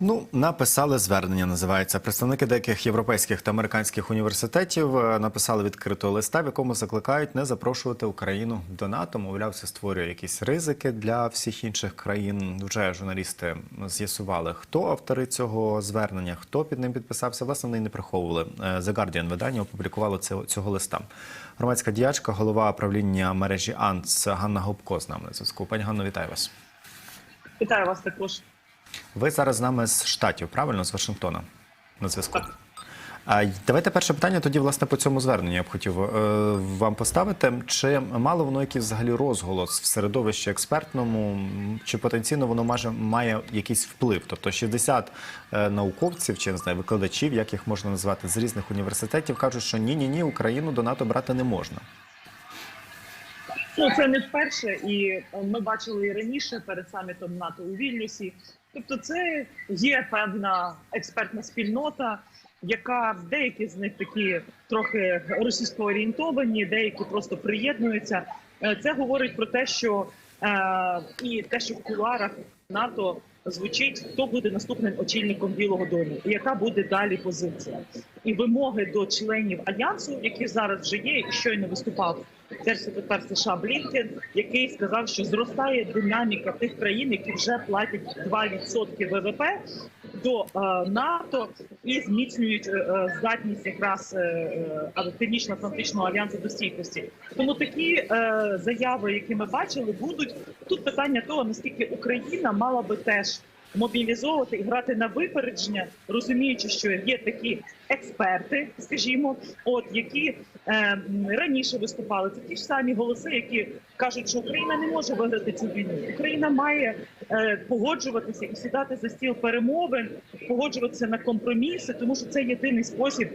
Ну, написали звернення. Називається представники деяких європейських та американських університетів е, написали відкритого листа, в якому закликають не запрошувати Україну до НАТО. Мовляв, це створює якісь ризики для всіх інших країн. Вже журналісти з'ясували, хто автори цього звернення, хто під ним підписався. Власне, вони не приховували. Е, The Guardian видання опублікувало цього, листа. Громадська діячка, голова правління мережі АНЦ Ганна Гопко з нами на зв'язку. Пані Ганно, вітаю вас. Вітаю вас також. Ви зараз з нами з штатів, правильно з Вашингтона на зв'язку. Давайте перше питання тоді власне по цьому зверненню я б хотів е, вам поставити. Чи мало воно якийсь взагалі розголос в середовищі експертному, чи потенційно воно має, має якийсь вплив? Тобто 60 е, науковців чи не знаю, викладачів, як їх можна назвати, з різних університетів кажуть, що ні, ні, ні, Україну до НАТО брати не можна. Ну це не вперше, і е, ми бачили і раніше перед самітом НАТО у Вільнюсі. Тобто, це є певна експертна спільнота, яка деякі з них такі трохи російсько орієнтовані, деякі просто приєднуються. Е, Це говорить про те, що е, і те, що в кулуарах НАТО звучить, хто буде наступним очільником Білого Дому, і яка буде далі позиція, і вимоги до членів альянсу, які зараз вже є, і щойно виступав держсекретар США Блінкен, який сказав, що зростає динаміка тих країн, які вже платять 2% ВВП до е, НАТО і зміцнюють е, е, здатність якраз Північно-Атлантичного альянсу до стійкості. Тому такі заяви, які ми бачили, будуть тут питання того, наскільки Україна мала би теж мобілізовувати і грати на випередження, розуміючи, що є такі експерти, скажімо, от які е, раніше виступали. Це ті ж самі голоси, які кажуть, що Україна не може виграти цю війну. Україна має е, погоджуватися і сідати за стіл перемовин, погоджуватися на компроміси, тому що це єдиний спосіб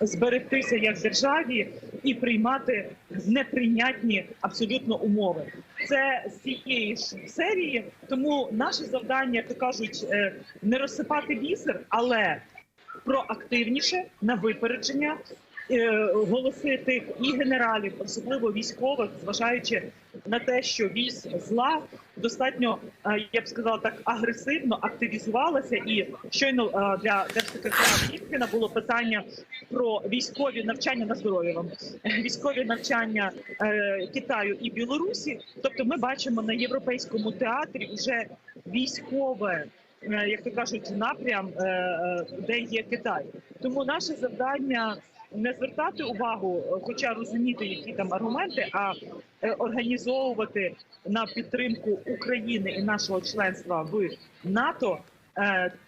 зберегтися як державі і приймати неприйнятні абсолютно умови. Це з цієї ж серії. Тому наше завдання, як то кажуть, е, не розсипати бісер, але проактивніше на випередження. е, Голоси тих і генералів, особливо військових, зважаючи на те, що військ зла достатньо, е, я б сказала так, агресивно активізувалася, і щойно для держсекретаря Блінкена було питання про військові навчання на здоров'я вам військові навчання е, Китаю і Білорусі. Тобто, ми бачимо на європейському театрі вже військове. е, Як то кажуть, напрям, е, е, де є Китай, тому наше завдання не звертати увагу, хоча розуміти, які там аргументи, а організовувати на підтримку України і нашого членства в НАТО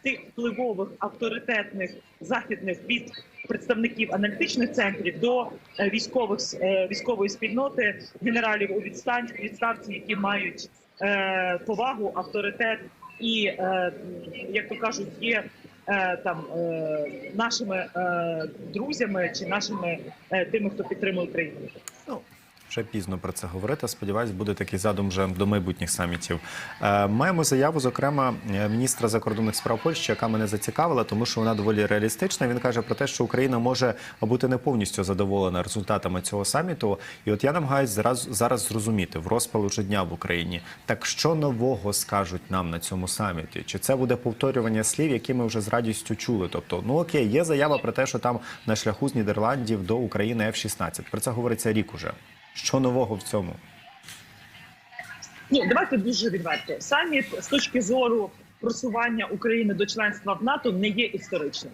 тих впливових авторитетних західних від представників аналітичних центрів до е, військових е, військової спільноти генералів у відстань відставці, які мають е, повагу, авторитет і е, як то кажуть, є е, там е, нашими е, друзями чи нашими е, тими, хто підтримує Україну. Вже пізно про це говорити. Сподіваюсь, буде такий задум вже до майбутніх самітів. Е, маємо заяву, зокрема, е, міністра закордонних справ Польщі, яка мене зацікавила, тому що вона доволі реалістична. Він каже про те, що Україна може бути не повністю задоволена результатами цього саміту. І от я намагаюся зараз, зараз зрозуміти в розпалу вже дня в Україні. Так що нового скажуть нам на цьому саміті? Чи це буде повторювання слів, які ми вже з радістю чули? Тобто, ну окей, є заява про те, що там на шляху з Нідерландів до України F-16. Про це говориться рік уже. Що нового в цьому? Ну давайте дуже відверто. Саміт з точки зору просування України до членства в НАТО не є історичним.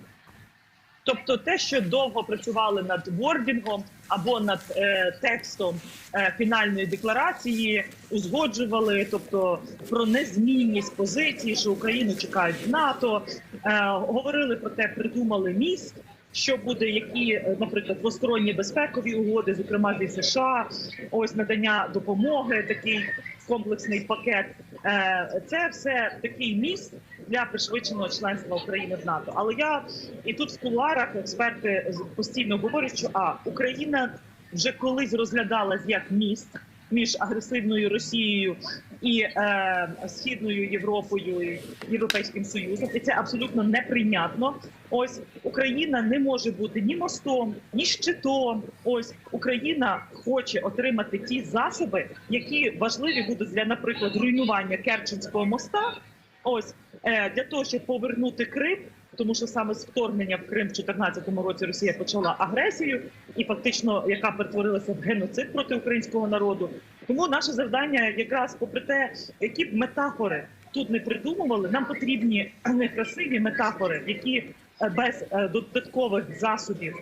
Тобто, те, що довго працювали над вордінгом або над е, текстом е, фінальної декларації, узгоджували, тобто про незмінність позиції, що Україну чекають в НАТО, е, говорили про те, придумали міст. Що буде, які, е, наприклад, двосторонні безпекові угоди, зокрема зі США, ось надання допомоги, такий комплексний пакет. Е, Це все такий міст для пришвидшеного членства України в НАТО. Але я і тут в кулуарах експерти постійно говорять, що а Україна вже колись розглядалась як міст між агресивною Росією і е, східною Європою Європейським Союзом, і це абсолютно неприйнятно. Ось Україна не може бути ні мостом, ні щитом. Ось Україна хоче отримати ті засоби, які важливі будуть для, наприклад, руйнування Керченського моста. Ось е, для того, щоб повернути Крим. Тому що саме з вторгнення в Крим в 2014 році Росія почала агресію, і фактично яка перетворилася в геноцид проти українського народу. Тому наше завдання, якраз попри те, які б метафори тут не придумували, нам потрібні некрасиві метафори, які без е, додаткових засобів,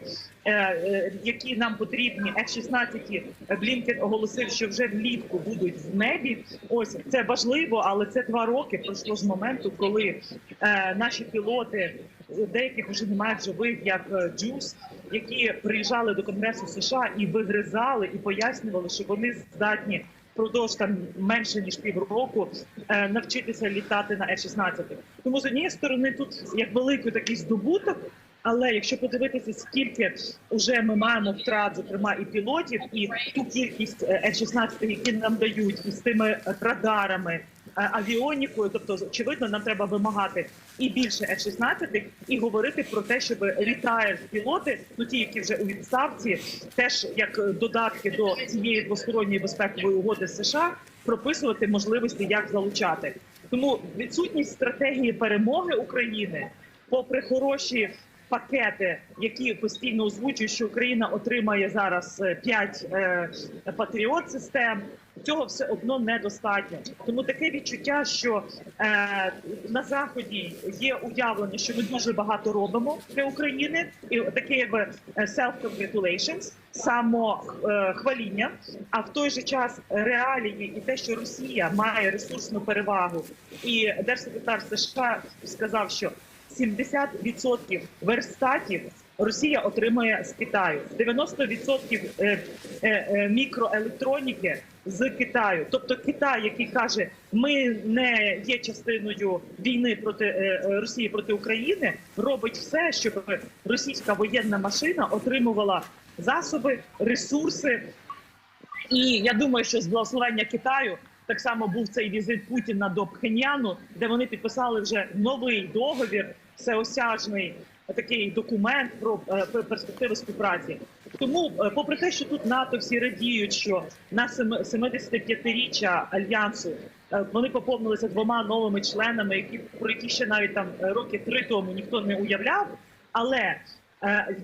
е, е, які нам потрібні, F-16 Блінкен оголосив, що вже влітку будуть в небі. Ось це важливо, але це два роки пройшло з моменту, коли е, наші пілоти деяких вже немає живих, як е, Джус, які приїжджали до Конгресу США і вигризали і пояснювали, що вони здатні впродовж там менше ніж півроку е, навчитися літати на F-16. Тому з однієї сторони тут як великий такий здобуток. Але якщо подивитися, скільки вже ми маємо втрат, зокрема і пілотів, і ту кількість е, F-16, які нам дають, і з тими радарами, авіонікою, тобто очевидно, нам треба вимагати і більше F-16, і говорити про те, щоб рітаєр пілоти, ну ті, які вже у відставці, теж як додатки до цієї двосторонньої безпекової угоди США, прописувати можливості, як залучати. Тому відсутність стратегії перемоги України, попри хороші пакети, які постійно озвучують, що Україна отримає зараз 5 патріот систем. Цього все одно недостатньо. Тому таке відчуття, що е, на заході є уявлення, що ми дуже багато робимо для України, і таке якби е, self-congratulations, самохваління. А в той же час реалії і те, що Росія має ресурсну перевагу, і держсекретар США сказав, що 70% верстатів Росія отримує з Китаю, 90% е, е, е, мікроелектроніки з Китаю. Тобто Китай, який каже, ми не є частиною війни проти Росії проти України, робить все, щоб російська воєнна машина отримувала засоби, ресурси. І я думаю, що з благословення Китаю так само був цей візит Путіна до Пхеньяну, де вони підписали вже новий договір, всеосяжний такий документ про е, перспективи співпраці. Тому, е, попри те, що тут НАТО всі радіють, що на семи- 75-річчя альянсу е, вони поповнилися двома новими членами, які про які ще навіть там роки три тому ніхто не уявляв. Але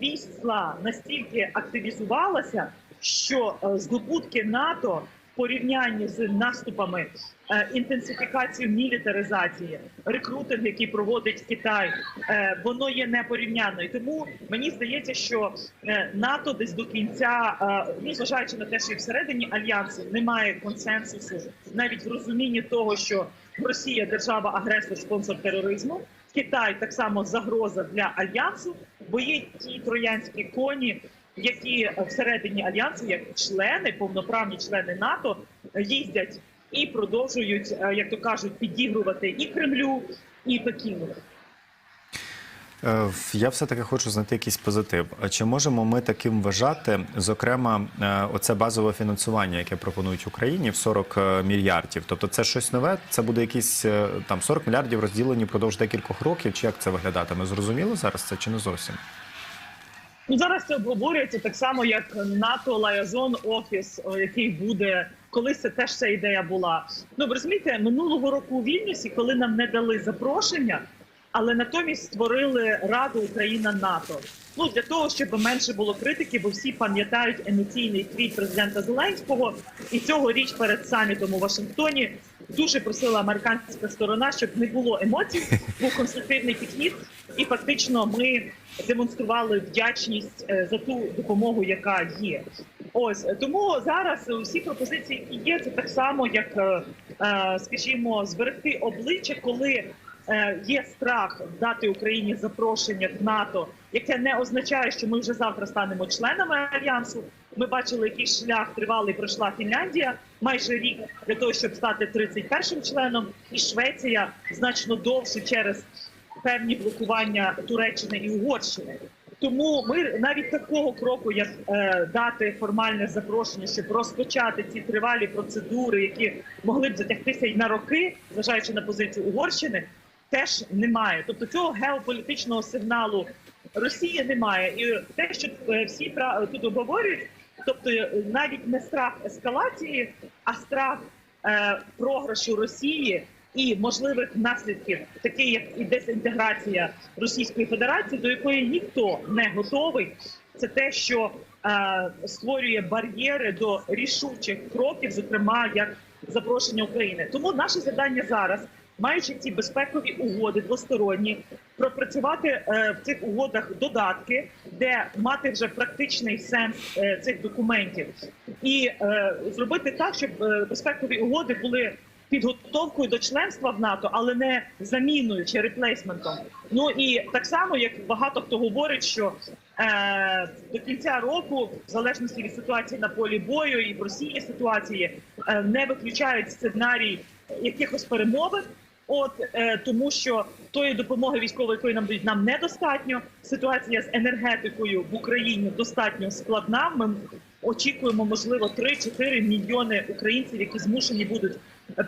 війська настільки активізувалася, що здобутки НАТО порівнянні з наступами, е, інтенсифікацією мілітаризації, рекрутинг, який проводить Китай, е, воно є непорівняною. Тому мені здається, що е, НАТО десь до кінця, ну зважаючи на те, що і всередині альянсу немає консенсусу, навіть в розумінні того, що Росія держава агресор, спонсор тероризму. Китай так само загроза для альянсу, бо є ті троянські коні, які всередині альянсу, як члени, повноправні члени НАТО, їздять і продовжують, е, як то кажуть, підігрувати і Кремлю, і Пекіну. Е, Я все-таки хочу знайти якийсь позитив. А Чи можемо ми таким вважати, зокрема, е, оце базове фінансування, яке пропонують Україні в 40 мільярдів? Тобто це щось нове? Це буде якісь там 40 мільярдів розділені впродовж декількох років? Чи як це виглядатиме? Зрозуміло зараз це чи не зовсім? Ну зараз це обговорюється так само, як НАТО Лаязон Офіс, який буде колись це теж ця ідея була. Ну ви розумієте, минулого року у Вільнюсі, коли нам не дали запрошення, але натомість створили Раду Україна НАТО. Ну для того, щоб менше було критики, бо всі пам'ятають емоційний твіт президента Зеленського, і цьогоріч перед самітом у Вашингтоні дуже просила американська сторона, щоб не було емоцій, був конструктивний підхід, і фактично ми демонстрували вдячність е, за ту допомогу, яка є. Ось тому зараз всі пропозиції, які є, це так само, як е, е, скажімо, зберегти обличчя, коли є страх дати Україні запрошення в НАТО, яке не означає, що ми вже завтра станемо членами альянсу. Ми бачили, який шлях тривалий пройшла Фінляндія майже рік для того, щоб стати 31-м членом, і Швеція значно довше через певні блокування Туреччини і Угорщини. Тому ми навіть такого кроку, як е, дати формальне запрошення, щоб розпочати ці тривалі процедури, які могли б затягтися й на роки, зважаючи на позицію Угорщини, теж немає. Тобто цього геополітичного сигналу Росії немає. І те, що е, всі тут обговорюють, тобто е, навіть не страх ескалації, а страх е, програшу Росії і можливих наслідків, такі як і дезінтеграція Російської Федерації, до якої ніхто не готовий, це те, що е, створює бар'єри до рішучих кроків, зокрема як запрошення України. Тому наше завдання зараз, маючи ці безпекові угоди двосторонні, пропрацювати е, в цих угодах додатки, де мати вже практичний сенс е, цих документів, і е, зробити так, щоб безпекові угоди були підготовкою до членства в НАТО, але не заміною чи реплейсментом. Ну і так само, як багато хто говорить, що е, до кінця року, в залежності від ситуації на полі бою і в Росії ситуації, е, не виключають сценарій якихось перемовин. От е, тому, що тої допомоги військової, якої нам дають, нам недостатньо. Ситуація з енергетикою в Україні достатньо складна. Ми очікуємо, можливо, 3-4 мільйони українців, які змушені будуть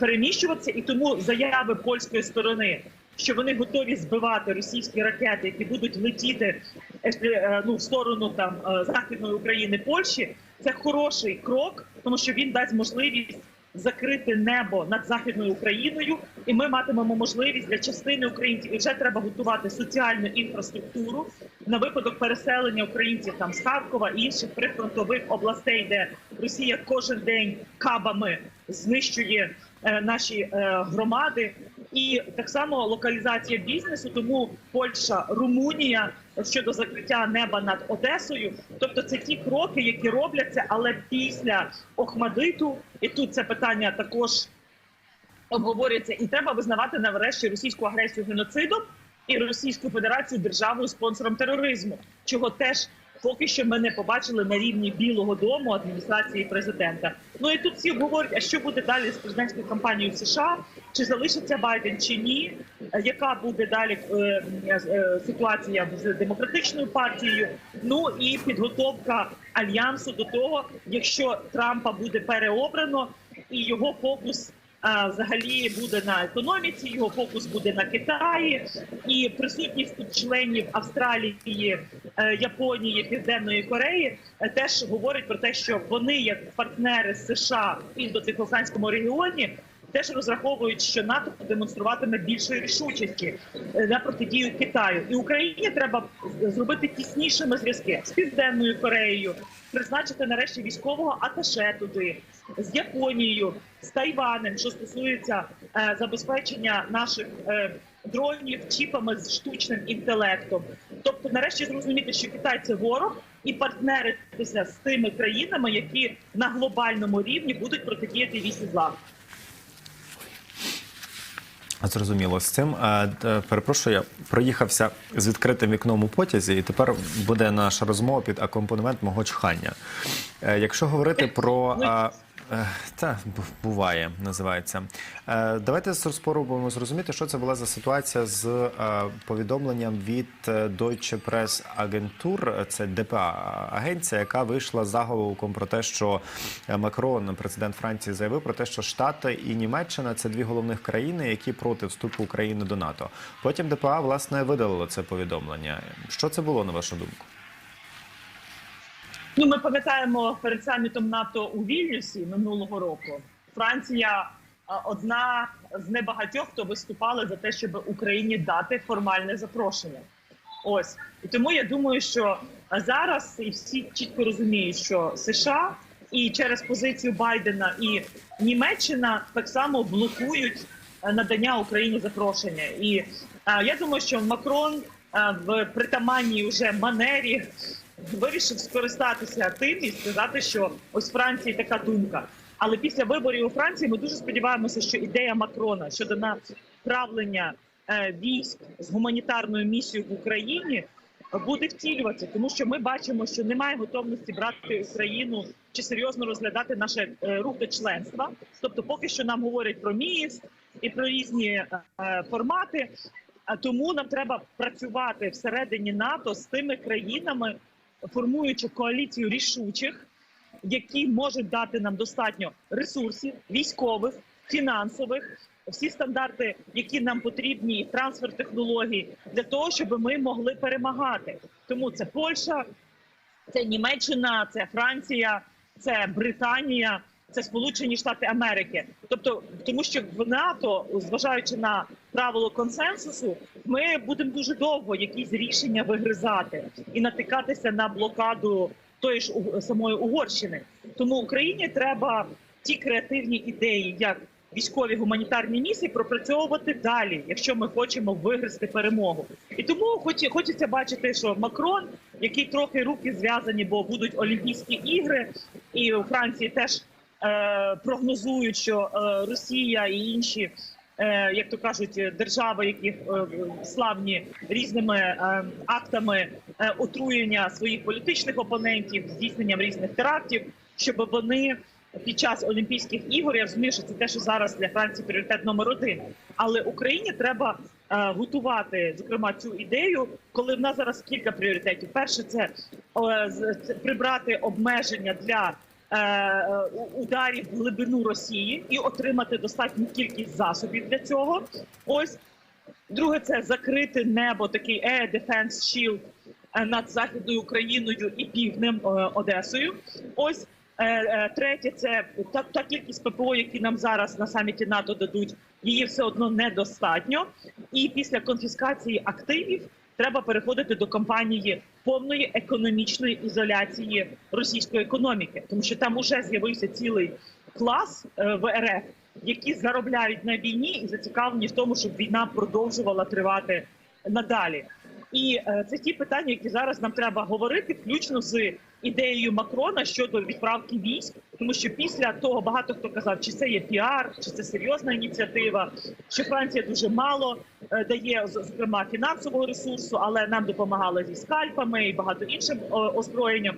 переміщуватися, і тому заяви польської сторони, що вони готові збивати російські ракети, які будуть летіти е, е, ну в сторону там е, західної України, Польщі, це хороший крок, тому що він дасть можливість закрити небо над західною Україною, і ми матимемо можливість для частини українців. І вже треба готувати соціальну інфраструктуру на випадок переселення українців там з Харкова і інших прифронтових областей, де Росія кожен день кабами знищує е, наші е, громади. І так само локалізація бізнесу, тому Польща, Румунія щодо закриття неба над Одесою. Тобто, це ті кроки, які робляться, але після Охмадиту, і тут це питання також обговорюється, і треба визнавати нарешті російську агресію геноцидом і Російську Федерацію державою спонсором тероризму, чого теж. Поки що ми не побачили на рівні Білого Дому адміністрації президента. Ну і тут всі говорять, а що буде далі з президентською кампанією США? Чи залишиться Байден чи ні? Е, Яка буде далі е, е, ситуація з демократичною партією? Ну і підготовка альянсу до того, якщо Трампа буде переобрано, і його фокус взагалі буде на економіці, його фокус буде на Китаї, і присутність членів Австралії, е, Японії, Південної Кореї е, теж говорить про те, що вони, як партнери США в індотихоокеанському регіоні, теж розраховують, що НАТО демонструватиме більшої рішучості е, на протидію Китаю, і Україні треба зробити тіснішими зв'язки з південною Кореєю, призначити нарешті військового аташе туди з Японією, з Тайванем, що стосується е, забезпечення наших е, дронів чіпами з штучним інтелектом. Тобто, нарешті зрозуміти, що Китай це ворог, і партнеритися з тими країнами, які на глобальному рівні будуть протидіяти вісі зла. Зрозуміло з цим. Перепрошую, я проїхався з відкритим вікном у потязі, і тепер буде наша розмова під акомпанемент мого чхання. Е, Якщо говорити про. Е, Та буває, називається. Е, Давайте спробуємо зрозуміти, що це була за ситуація з е, повідомленням від Deutsche Press Agentur, це ДПА агенція, яка вийшла заголовком про те, що Макрон, президент Франції, заявив про те, що Штати і Німеччина це дві головних країни, які проти вступу України до НАТО. Потім ДПА власне видалило це повідомлення. Що це було на вашу думку? Ну, ми пам'ятаємо перед самітом НАТО у Вільнюсі минулого року. Франція одна з небагатьох, хто виступали за те, щоб Україні дати формальне запрошення. Ось і тому я думаю, що зараз і всі чітко розуміють, що США і через позицію Байдена і Німеччина так само блокують надання Україні запрошення. І я думаю, що Макрон в притаманній вже манері вирішив скористатися тим і сказати, що ось Франції така думка. Але після виборів у Франції ми дуже сподіваємося, що ідея Макрона щодо направлення е, військ з гуманітарною місією в Україні буде втілюватися, тому що ми бачимо, що немає готовності брати Україну чи серйозно розглядати наш е, рух до членства. Тобто, поки що нам говорять про міст і про різні е, формати. Тому нам треба працювати всередині НАТО з тими країнами, формуючи коаліцію рішучих, які можуть дати нам достатньо ресурсів, військових, фінансових, всі стандарти, які нам потрібні, трансфер технологій для того, щоб ми могли перемагати. Тому це Польща, це Німеччина, це Франція, це Британія. Це Сполучені Штати Америки. Тобто, тому що в НАТО, зважаючи на правило консенсусу, ми будемо дуже довго якісь рішення вигризати і натикатися на блокаду тої ж самої Угорщини. Тому Україні треба ті креативні ідеї, як військові гуманітарні місії, пропрацьовувати далі, якщо ми хочемо вигризти перемогу. І тому хоч, хочеться бачити, що Макрон, який трохи руки зв'язані, бо будуть Олімпійські ігри, і у Франції теж прогнозують, що е, Росія і інші. е, Як то кажуть, держави, які е, славні різними е, актами е, отруєння своїх політичних опонентів, здійсненням різних терактів, щоб вони під час Олімпійських ігор я розумію, що це те, що зараз для Франції пріоритет номер один. Але Україні треба е, готувати зокрема цю ідею, коли в нас зараз кілька пріоритетів. Перше, це, е, прибрати обмеження для е, е, ударів в глибину Росії і отримати достатню кількість засобів для цього. Ось друге, це закрити небо, такий Air Defense Shield е, над західною Україною і півднем е, Одесою. Ось Е, е, Третє, це та, та кількість ППО, які нам зараз на саміті НАТО дадуть, її все одно недостатньо. І після конфіскації активів треба переходити до кампанії повної економічної ізоляції російської економіки, тому що там уже з'явився цілий клас е, в РФ, які заробляють на війні і зацікавлені в тому, щоб війна продовжувала тривати надалі. І е, це ті питання, які зараз нам треба говорити, включно з ідеєю Макрона щодо відправки військ, тому що після того багато хто казав, чи це є піар, чи це серйозна ініціатива, що Франція дуже мало е, дає зокрема фінансового ресурсу, але нам допомагала зі скальпами і багато іншим озброєнням.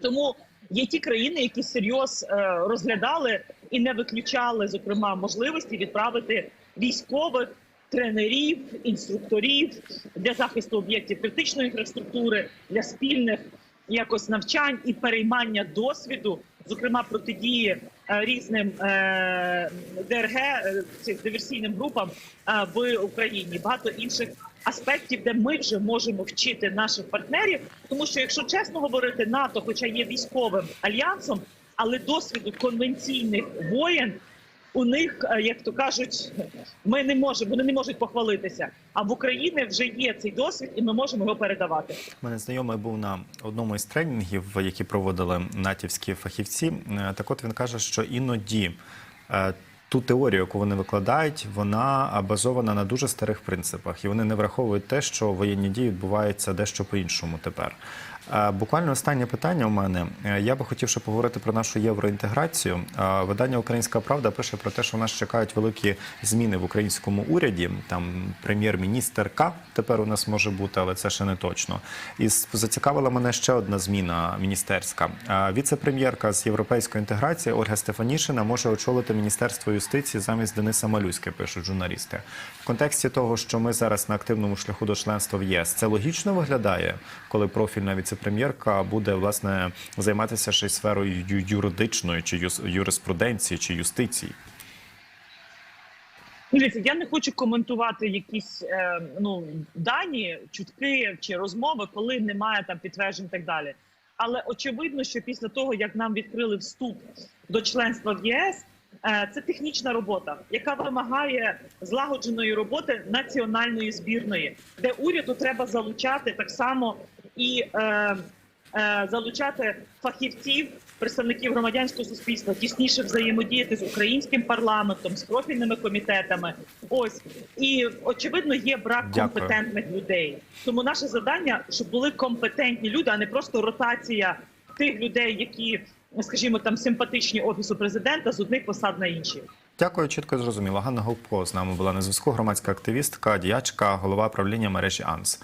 Тому є ті країни, які серйоз е, розглядали і не виключали зокрема можливості відправити військових тренерів, інструкторів для захисту об'єктів критичної інфраструктури для спільних якось навчань і переймання досвіду, зокрема протидії е, різним е, ДРГ е, цих диверсійним групам в Україні. Багато інших аспектів, де ми вже можемо вчити наших партнерів, тому що, якщо чесно говорити, НАТО, хоча є військовим альянсом, але досвіду конвенційних воєн. У них, е, як то кажуть, ми не можемо, вони не можуть похвалитися. А в Україні вже є цей досвід, і ми можемо його передавати. У мене знайомий був на одному із тренінгів, які проводили натівські фахівці. Е, Так от він каже, що іноді е, ту теорію, яку вони викладають, вона базована на дуже старих принципах, і вони не враховують те, що воєнні дії відбуваються дещо по-іншому тепер. Буквально останнє питання у мене. Е, Я би хотів ще поговорити про нашу євроінтеграцію. Видання Українська Правда пише про те, що нас чекають великі зміни в українському уряді. Там прем'єр-міністерка тепер у нас може бути, але це ще не точно. І зацікавила мене ще одна зміна міністерська. Віце-прем'єрка з європейської інтеграції Ольга Стефанішина може очолити міністерство юстиції замість Дениса Малюськи, пишуть журналісти. В контексті того, що ми зараз на активному шляху до членства в ЄС, це логічно виглядає, коли профільна віце-прем'єрка буде власне займатися ще й сферою юридичної чи юриспруденції чи юстиції. Дивіться, я не хочу коментувати якісь е, ну дані, чутки чи розмови, коли немає там підтверджень і так далі. Але очевидно, що після того як нам відкрили вступ до членства в ЄС, е, це технічна робота, яка вимагає злагодженої роботи національної збірної, де уряду треба залучати так само і е, е, залучати фахівців, представників громадянського суспільства, тісніше взаємодіяти з українським парламентом, з профільними комітетами. Ось і очевидно є брак Дякую. компетентних людей. Тому наше завдання, щоб були компетентні люди, а не просто ротація тих людей, які, скажімо, там симпатичні офісу президента з одних посад на інші. Дякую, чітко зрозуміло. Ганна Голубко з нами була на зв'язку. Громадська активістка, діячка, голова правління мережі АНС.